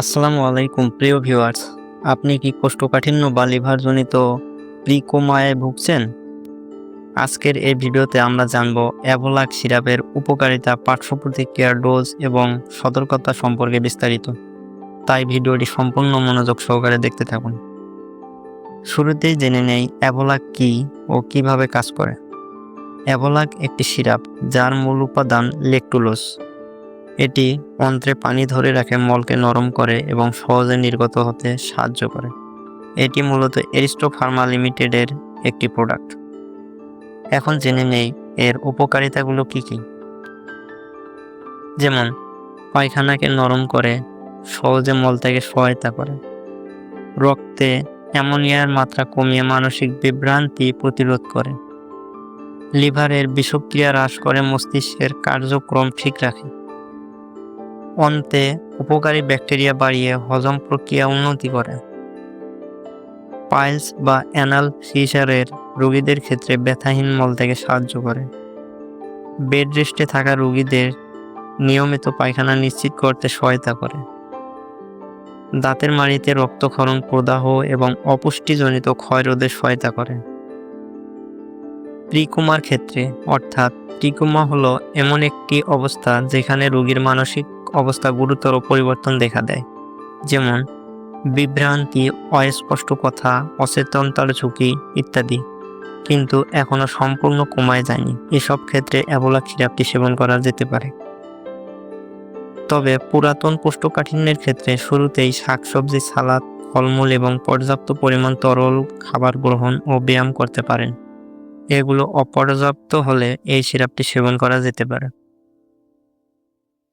আসসালামু আলাইকুম, প্রিয় ভিউয়ার্স। আপনি কি কোষ্ঠকাঠিন্য বা লিভারজনিত প্রিকোমায় ভুগছেন? আজকের এই ভিডিওতে আমরা জানব অ্যাভোলাক সিরাপের উপকারিতা পার্শ্ব প্রতিক্রিয়ার ডোজ এবং সতর্কতা সম্পর্কে বিস্তারিত। তাই ভিডিওটি সম্পূর্ণ মনোযোগ সহকারে দেখতে থাকুন। শুরুতেই জেনে নেই অ্যাভোলাক কী ও কীভাবে কাজ করে। অ্যাভোলাক একটি সিরাপ যার মূল উপাদান লেকটুলোস এটি অন্ত্রে পানি ধরে রাখে, মলকে নরম করে এবং সহজে নির্গত হতে সাহায্য করে। এটি মূলত এরিস্টো ফার্মা লিমিটেডের একটি প্রোডাক্ট। এখন জেনে নেই এর উপকারিতাগুলো কি কি। যেমন, পায়খানাকে নরম করে, সহজে মল থেকে সহায়তা করে। রক্তে অ্যামোনিয়ার মাত্রা কমিয়ে মানসিক বিভ্রান্তি প্রতিরোধ করে। লিভারের বিষক্রিয়া হ্রাস করে মস্তিষ্কের কার্যক্রম ঠিক রাখে। অন্তে উপকারী ব্যাকটেরিয়া বাড়িয়ে হজম প্রক্রিয়া উন্নতি করে। পাইলস বা অ্যানাল সিসারের রোগীদের ক্ষেত্রে ব্যথাহীন মল থেকে সাহায্য করে। বেড রেস্টে থাকা রোগীদের নিয়মিত পায়খানা নিশ্চিত করতে সহায়তা করে। দাঁতের মাড়িতে রক্তক্ষরণ প্রদাহ এবং অপুষ্টিজনিত ক্ষয়রোধে সহায়তা করে। প্রিকুমার ক্ষেত্রে, অর্থাৎ টিকুমা হলো এমন একটি অবস্থা যেখানে রোগীর মানসিক অবস্থা গুরুতর পরিবর্তন দেখা দেয়। যেমন, বিভ্রান্তি, অস্পষ্ট কথা, অচেতনতার ঝুঁকি ইত্যাদি। কিন্তু এখনও সম্পূর্ণ কমায় যায়নি। এসব ক্ষেত্রে অ্যাবোলা সিরাপটি সেবন করা যেতে পারে। তবে পুরাতন কোষ্ঠকাঠিন্যের ক্ষেত্রে শুরুতেই শাকসবজি, সালাদ, ফলমূল এবং পর্যাপ্ত পরিমাণ তরল খাবার গ্রহণ ও ব্যায়াম করতে পারেন। এগুলো অপর্যাপ্ত হলে এই সিরাপটি সেবন করা যেতে পারে।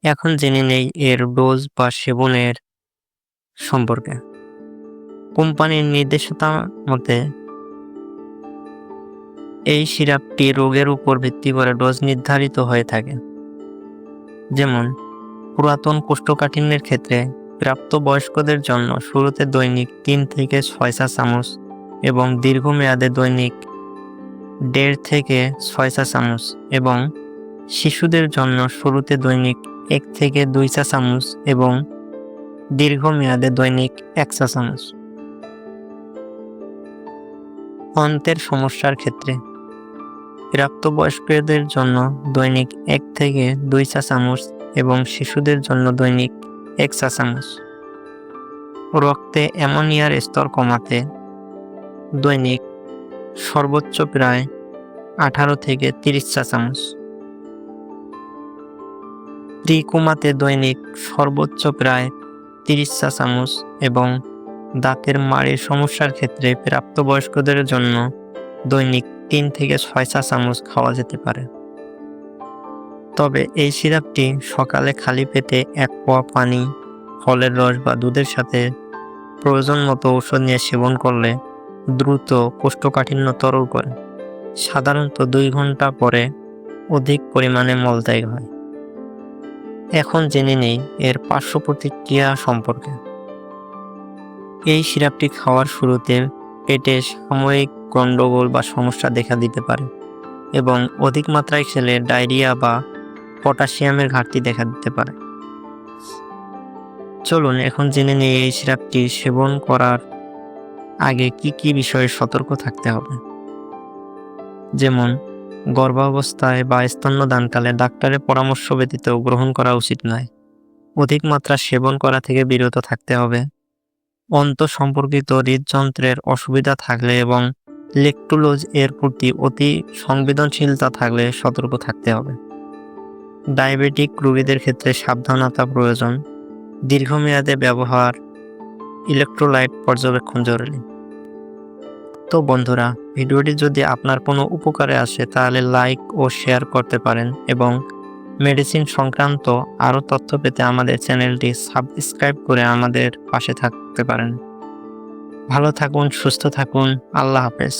এখন জেনে নেই এর ডোজ বা সেবনের সম্পর্কে। কোম্পানির নির্দেশতা মতে, এই সিরাপটি রোগের উপর ভিত্তি করে ডোজ নির্ধারিত হয়ে থাকে। যেমন, পুরাতন কোষ্ঠকাঠিন্যের ক্ষেত্রে প্রাপ্তবয়স্কদের জন্য শুরুতে দৈনিক তিন থেকে ছয় চা চামচ এবং দীর্ঘমেয়াদে দৈনিক দেড় থেকে ছয় চা চামচ এবং শিশুদের জন্য শুরুতে দৈনিক এক থেকে দুই চা চামচ এবং দীর্ঘমেয়াদে দৈনিক এক চা চামচ। অন্তের সমস্যার ক্ষেত্রে প্রাপ্তবয়স্কদের জন্য দৈনিক এক থেকে দুই চা চামচ এবং শিশুদের জন্য দৈনিক এক চা চামচ। রক্তে অ্যামোনিয়ার স্তর কমাতে দৈনিক সর্বোচ্চ প্রায় আঠারো থেকে তিরিশ চা চামচ। ত্রিকুমাতে দৈনিক সর্বোচ্চ প্রায় তিরিশ চা চামচ এবং দাঁতের মাড়ির সমস্যার ক্ষেত্রে প্রাপ্তবয়স্কদের জন্য দৈনিক তিন থেকে ছয় চা চামচ খাওয়া যেতে পারে। তবে এই সিরাপটি সকালে খালি পেটে এক পোয়া পানি, ফলের রস বা দুধের সাথে প্রয়োজন মতো ঔষধ নিয়ে সেবন করলে দ্রুত কোষ্ঠকাঠিন্য তরল করে। সাধারণত দুই ঘণ্টা পরে অধিক পরিমাণে মলত্যাগ হয়। এখন জেনে নেই এর পার্শ্ব প্রতিক্রিয়া সম্পর্কে। এই সিরাপটি খাওয়ার শুরুতে পেটে সাময়িক গণ্ডগোল বা সমস্যা দেখা দিতে পারে এবং অধিক মাত্রায় খেলে ডায়রিয়া বা পটাশিয়ামের ঘাটতি দেখা দিতে পারে। চলুন এখন জেনে নিই এই সিরাপটি সেবন করার আগে কি কি বিষয়ে সতর্ক থাকতে হবে। যেমন গর্ভাবস্থায় বা স্তন্যদানকালে ডাক্তারের পরামর্শ ব্যতীত গ্রহণ করা উচিত নয়। অধিক মাত্রা সেবন করা থেকে বিরত থাকতে হবে। অন্ত সম্পর্কিত হৃদযন্ত্রের অসুবিধা থাকলে এবং লেকটুলোজ এর প্রতি অতি সংবেদনশীলতা থাকলে সতর্ক থাকতে হবে। ডায়াবেটিক রোগীদের ক্ষেত্রে সাবধানতা প্রয়োজন। দীর্ঘমেয়াদে ব্যবহার ইলেকট্রোলাইট পর্যবেক্ষণ জরুরি। তো বন্ধুরা ভিডিওটি যদি আপনার কোনো উপকারে আসে, তাহলে লাইক ও শেয়ার করতে পারেন এবং মেডিসিন সংক্রান্ত আরও তথ্য পেতে আমাদের চ্যানেলটি সাবস্ক্রাইব করে আমাদের পাশে থাকতে পারেন। ভালো থাকুন, সুস্থ থাকুন, আল্লাহ হাফেজ।